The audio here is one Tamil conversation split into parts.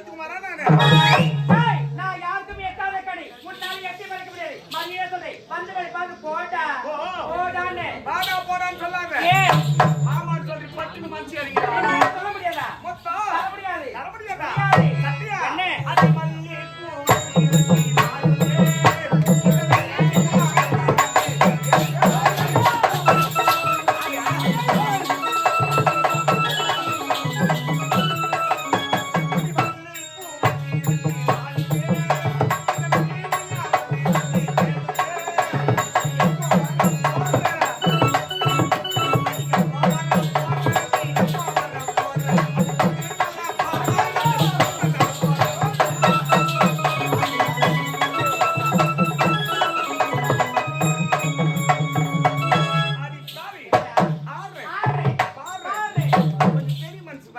அஜித்குமாரா நானு. நான் யாருக்கும் எட்டாத கடை முன்னாடி எட்டி மறைக்க முடியாது. மரியாதை வந்து வேலை பார்த்து போடா. போடான்னு. பாடா போடான்னு சொல்லாங்க ஆமா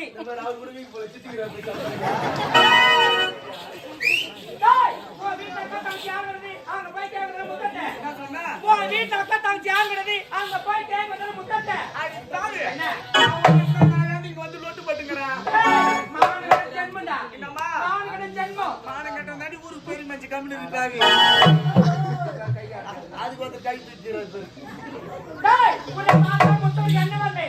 குருவி வீட்டுல உட்கா தங்கச்சி யார் கிடையாது அங்க போய் கேட்க வந்து முத்தத்தை வந்து லோட்டு போட்டுக்கிறேன் ஜென்மண்டா என்னம்மா மானகட ஜென்மம் மானகட்ட தாண்டி ஊருக்கு போயிரு மஞ்சள் கம்மி இருக்காங்க அதுக்கு வந்து கை பிடிச்சிருக்காரு என்ன வந்து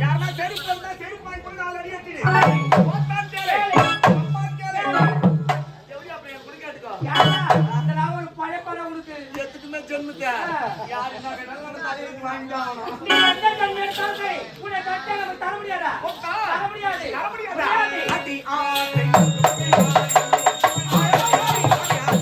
யாருன்னா செருப்பு செருப்பு வாங்கி கொண்டு ஆள் அடி எட்டிடு நீ எந்த கண் தர முடியாதா? தர முடியாது?